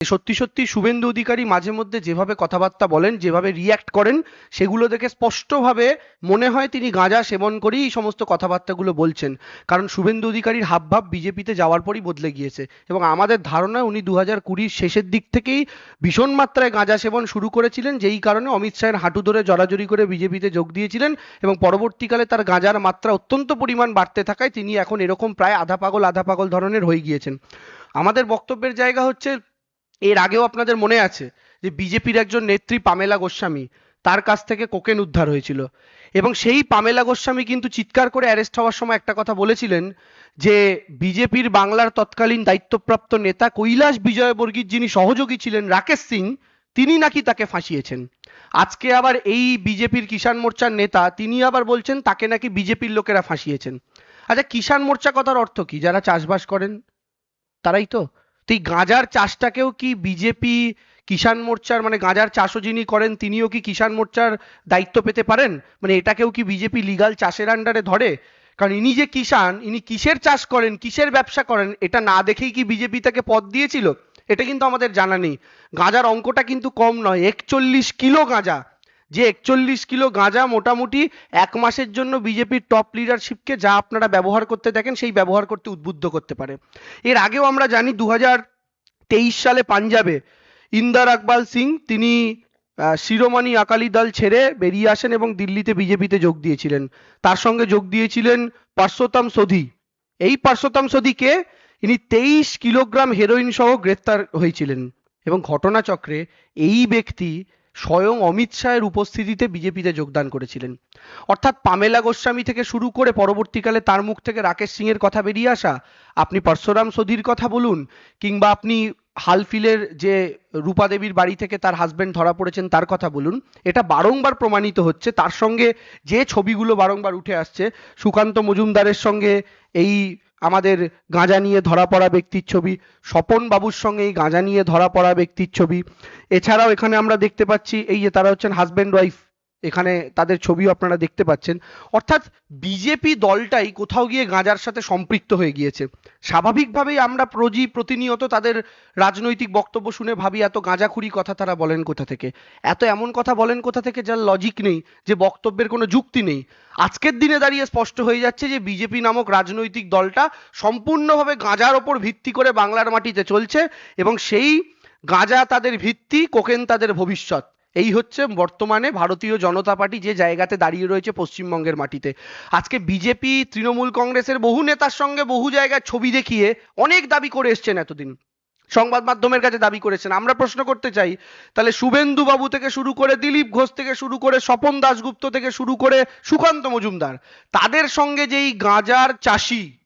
সত্যি সত্যি শুভেন্দু অধিকারী মাঝে মধ্যে যেভাবে কথাবার্তা বলেন, যেভাবে রিয়্যাক্ট করেন, সেগুলো দেখে স্পষ্টভাবে মনে হয় তিনি গাঁজা সেবন করেই এই সমস্ত কথাবার্তাগুলো বলছেন। কারণ শুভেন্দু অধিকারীর হাবভাব বিজেপিতে যাওয়ার পরই বদলে গিয়েছে এবং আমাদের ধারণা উনি দু হাজার কুড়ির শেষের দিক থেকেই ভীষণ মাত্রায় গাঁজা সেবন শুরু করেছিলেন, যেই কারণে অমিত শাহের হাঁটু ধরে জড়াজড়ি করে বিজেপিতে যোগ দিয়েছিলেন এবং পরবর্তীকালে তার গাঁজার মাত্রা অত্যন্ত পরিমাণ বাড়তে থাকায় তিনি এখন এরকম প্রায় আধা পাগল আধা পাগল ধরনের হয়ে গিয়েছেন। আমাদের বক্তব্যের জায়গা হচ্ছে এর আগেও আপনাদের মনে আছে যে বিজেপির একজন নেত্রী পামেলা গোস্বামী, তার কাছ থেকে কোকেন উদ্ধার হয়েছিল। এবং সেই পামেলা গোস্বামী কিন্তু চিৎকার করে অ্যারেস্ট হওয়ার সময় একটা কথা বলেছিলেন যে বিজেপির বাংলার তৎকালীন দায়িত্বপ্রাপ্ত নেতা কৈলাস বিজয়বর্গীর যিনি সহযোগী ছিলেন রাকেশ সিং, তিনি নাকি তাকে ফাঁসিয়েছেন। আজকে আবার এই বিজেপির কিষাণ মোর্চার নেতা, তিনি আবার বলছেন তাকে নাকি বিজেপির লোকেরা ফাঁসিয়েছেন। আচ্ছা কিষাণ মোর্চা কথার অর্থ কি? যারা চাষবাস করেন, তারাই তো। তো এই গাঁজার চাষটাকেও কি বিজেপি কিষাণ মোর্চার মানে গাঁজার চাষও যিনি করেন, তিনিও কি কিষাণ মোর্চার দায়িত্ব পেতে পারেন? মানে এটাকেও কি বিজেপি লিগাল চাষের আন্ডারে ধরে? কারণ ইনি যে কিষাণ, ইনি কিসের চাষ করেন, কিসের ব্যবসা করেন, এটা না দেখেই কি বিজেপি তাকে পদ দিয়েছিল? এটা কিন্তু আমাদের জানা নেই। গাঁজার অঙ্কটা কিন্তু কম নয়, একচল্লিশ কিলো গাঁজা। যে একচল্লিশ কিলো গাঁজা মোটামুটি এক মাসের জন্য বিজেপির টপ লিডারশিপকে যা আপনারা ব্যবহার করতে দেখেন সেই ব্যবহার করতে উদ্বুদ্ধ করতে পারে। এর আগেও আমরা জানি দু তেইশ সালে পাঞ্জাবে ইন্দার আকবাল সিং তিনি আহ, শিরোমণি আকালি দল ছেড়ে বেরিয়ে আসেন এবং দিল্লিতে বিজেপিতে যোগ দিয়েছিলেন। তার সঙ্গে যোগ দিয়েছিলেন পার্শ্বতম সোধি। এই পার্শ্বতম সোধিকে ইনি তেইশ কিলোগ্রাম হেরোইন সহ গ্রেপ্তার হয়েছিলেন এবং ঘটনাচক্রে এই ব্যক্তি স্বয়ং অমিত শাহের উপস্থিতিতে বিজেপিতে যোগদান করেছিলেন। অর্থাৎ পামেলা গোস্বামী থেকে শুরু করে পরবর্তীকালে তার মুখ থেকে রাকেশ সিং এর কথা বেরিয়ে আসা, আপনি পরশুরাম সোধির কথা বলুন, কিংবা আপনি হালফিলের যে রূপা দেবীর বাড়ি থেকে তার হাজবেন্ড ধরা পড়েছেন তার কথা বলুন, এটা বারংবার প্রমাণিত হচ্ছে। তার সঙ্গে যে ছবিগুলো বারংবার উঠে আসছে, সুকান্ত মজুমদারের সঙ্গে এই আমাদের গাঁজা নিয়ে ধরা পড়া ব্যক্তির ছবি, স্বপন বাবুর সঙ্গে এই গাঁজা নিয়ে ধরা পড়া ব্যক্তির ছবি। এছাড়াও এখানে আমরা দেখতে পাচ্ছি এই যে তারা হচ্ছেন হাজব্যান্ড ওয়াইফ এখানে তাদের ছবিও আপনারা দেখতে পাচ্ছেন। অর্থাৎ বিজেপি দলটাই কোথাও গিয়ে গাঁজার সাথে সম্পৃক্ত হয়ে গিয়েছে। স্বাভাবিকভাবেই আমরা প্রজি, প্রতিনিয়ত তাদের রাজনৈতিক বক্তব্য শুনে ভাবি, এত গাঁজাখুরি কথা তারা বলেন কোথা থেকে? এত এমন কথা বলেন কোথা থেকে যার লজিক নেই, যে বক্তব্যের কোনো যুক্তি নেই। আজকের দিনে দাঁড়িয়ে স্পষ্ট হয়ে যাচ্ছে যে বিজেপি নামক রাজনৈতিক দলটা সম্পূর্ণভাবে গাঁজার ওপর ভিত্তি করে বাংলার মাটিতে চলছে এবং সেই গাঁজা তাদের ভিত্তি, কোকেন তাদের ভবিষ্যৎ। এই হচ্ছে বর্তমানে ভারতীয় জনতা পার্টি যে জায়গাতে দাঁড়িয়ে রয়েছে পশ্চিমবঙ্গের মাটিতে। আজকে বিজেপি, তৃণমূল কংগ্রেসের বহু নেতার সঙ্গে বহু জায়গায় ছবি দেখিয়ে অনেক দাবি করে এসছেন এতদিন। সংবাদ মাধ্যমের কাছে দাবি করেছেন। আমরা প্রশ্ন করতে চাই, তাহলে শুভেন্দু বাবু থেকে শুরু করে দিলীপ ঘোষ থেকে শুরু করে স্বপন দাশগুপ্ত থেকে শুরু করে সুকান্ত মজুমদার, তাদের সঙ্গে যেই গাঁজার চাষি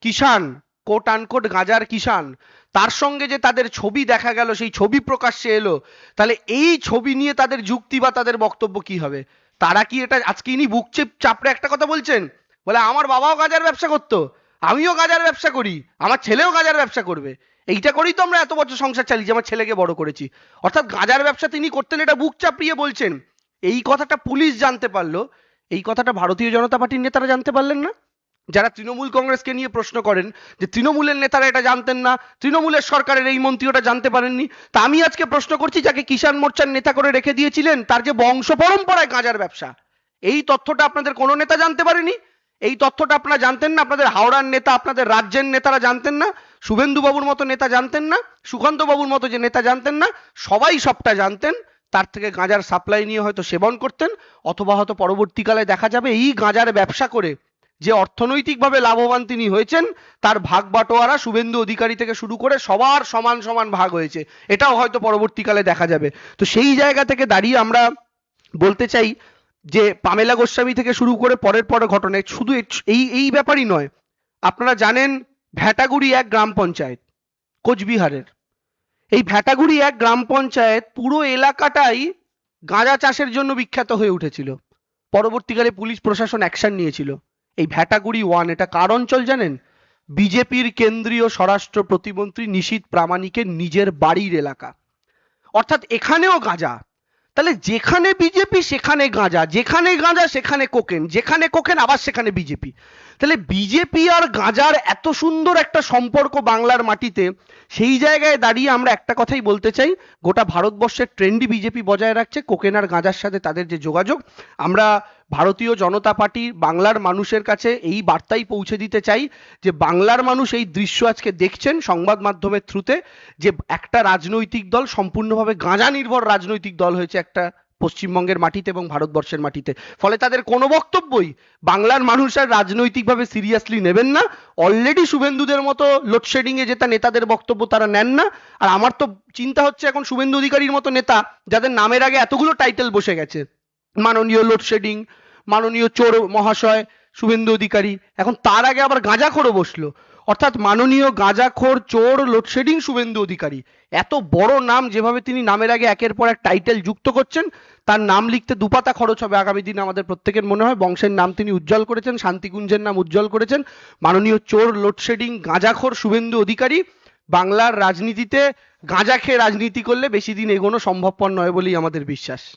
কিষান কোট আনকোট গাঁজার কিষান তার সঙ্গে যে তাদের ছবি দেখা গেল, সেই ছবি প্রকাশ্যে এলো, তাহলে এই ছবি নিয়ে তাদের যুক্তি বা তাদের বক্তব্য কি হবে? তারা কি এটা আজকে ইনি বুক চেপ চাপড়ে একটা কথা বলছেন? বলে, আমার বাবাও গাঁজার ব্যবসা করতো, আমিও গাঁজার ব্যবসা করি, আমার ছেলেও গাঁজার ব্যবসা করবে। এইটা করেই তো আমরা এত বছর সংসার চালিয়েছি আমার ছেলেকে বড় করেছি। অর্থাৎ গাঁজার ব্যবসা তিনি করতেন, এটা বুক চাপড়িয়ে বলছেন। এই কথাটা পুলিশ জানতে পারল, এই কথাটা ভারতীয় জনতা পার্টির নেতারা জানতে পারলেন না? যারা তৃণমূল কংগ্রেসকে নিয়ে প্রশ্ন করেন যে তৃণমূলের নেতারা এটা জানতেন না, তৃণমূলের সরকারের এই মন্ত্রী ওটা জানতে পারেননি, তা আমি আজকে প্রশ্ন করছি যাকে কিষাণ মোর্চার নেতা করে রেখে দিয়েছিলেন, তার যে বংশ পরম্পরায় গাঁজার ব্যবসা, এই তথ্যটা আপনাদের কোনো নেতা জানতে পারেনি? এই তথ্যটা আপনারা জানতেন না? আপনাদের হাওড়ার নেতা, আপনাদের রাজ্যের নেতারা জানতেন না? শুভেন্দু বাবুর মতো নেতা জানতেন না? সুকান্ত বাবুর মতো যে নেতা জানতেন না? সবাই সবটা জানতেন, তার থেকে গাঁজার সাপ্লাই নিয়ে হয়তো সেবন করতেন, অথবা হয়তো পরবর্তীকালে দেখা যাবে এই গাঁজার ব্যবসা করে যে অর্থনৈতিকভাবে লাভবান তিনি হয়েছেন, তার ভাগ বাটোয়ারা শুভেন্দু অধিকারী থেকে শুরু করে সবার সমান সমান ভাগ হয়েছে। এটাও হয়তো পরবর্তীকালে দেখা যাবে। তো সেই জায়গা থেকে দাঁড়িয়ে আমরা বলতে চাই যে পামেলা গোস্বামী থেকে শুরু করে পরের পরের ঘটনায় শুধু এই এই ব্যাপারই নয়। আপনারা জানেন ভ্যাটাগুড়ি এক গ্রাম পঞ্চায়েত, কোচবিহারের। এই ভ্যাটাগুড়ি এক গ্রাম পঞ্চায়েত পুরো এলাকাটাই গাঁজা চাষের জন্য বিখ্যাত হয়ে উঠেছিল। পরবর্তীকালে পুলিশ প্রশাসন অ্যাকশন নিয়েছিল। এই ভ্যাটাগুড়ি ওয়ান, এটা কার অঞ্চল জানেন? বিজেপির কেন্দ্রীয় স্বরাষ্ট্র প্রতিমন্ত্রী নিশীত প্রামাণিকের নিজের বাড়ির এলাকা। অর্থাৎ এখানেও গাঁজা। তাহলে যেখানে বিজেপি, সেখানে গাঁজা। যেখানে গাঁজা, সেখানে কোকেন। যেখানে কোকেন, আবার সেখানে বিজেপি। তাহলে বিজেপি আর গাঁজার এত সুন্দর একটা সম্পর্ক বাংলার মাটিতে, সেই জায়গায় দাঁড়িয়ে আমরা একটা কথাই বলতে চাই। গোটা ভারতবর্ষের ট্রেন্ডি বিজেপি বজায় রাখছে, কোকেন আর গাঁজার সাথে তাদের যে যোগাযোগ। আমরা ভারতীয় জনতা পার্টি, বাংলার মানুষের কাছে এই বার্তাই পৌঁছে দিতে চাই যে বাংলার মানুষ এই দৃশ্য আজকে দেখছেন সংবাদ মাধ্যমের থ্রুতে যে একটা রাজনৈতিক দল, সম্পূর্ণভাবে গাঁজা নির্ভর রাজনৈতিক দল হয়েছে একটা পশ্চিমবঙ্গের মাটিতে এবং ভারতবর্ষের মাটিতে। ফলে তাদের কোনো বক্তব্যই বাংলার মানুষ আর রাজনৈতিকভাবে সিরিয়াসলি নেবেন না। অলরেডি শুভেন্দুদের মতো লোডশেডিং এ যেটা নেতাদের বক্তব্য তারা নেন না। আর আমার তো চিন্তা হচ্ছে এখন শুভেন্দু অধিকারীর মতো নেতা যাদের নামের আগে এতগুলো টাইটেল বসে গেছে। মাননীয় লোডশেডিং মাননীয় চোর মহাশয়, শুভেন্দু অধিকারী, এখন তার আগে আবার গাঁজা গাঁজাখোরও বসল। অর্থাৎ মাননীয় গাঁজাখোর চোর লোডশেডিং শুভেন্দু অধিকারী। এত বড় নাম যেভাবে তিনি নামের আগে একের পর এক টাইটেল যুক্ত করছেন, তার নাম লিখতে দুপাতা খরচ হবে আগামী দিনে আমাদের প্রত্যেকের মনে হয়। বংশের নাম তিনি উজ্জ্বল করেছেন, শান্তিকুঞ্জের নাম উজ্জ্বল করেছেন। মাননীয় চোর লোডশেডিং গাঁজাখোর শুভেন্দু অধিকারী, বাংলার রাজনীতিতে গাঁজা খেয়ে রাজনীতি করলে বেশি দিন এগোনো সম্ভবপর নয় বলেই আমাদের বিশ্বাস।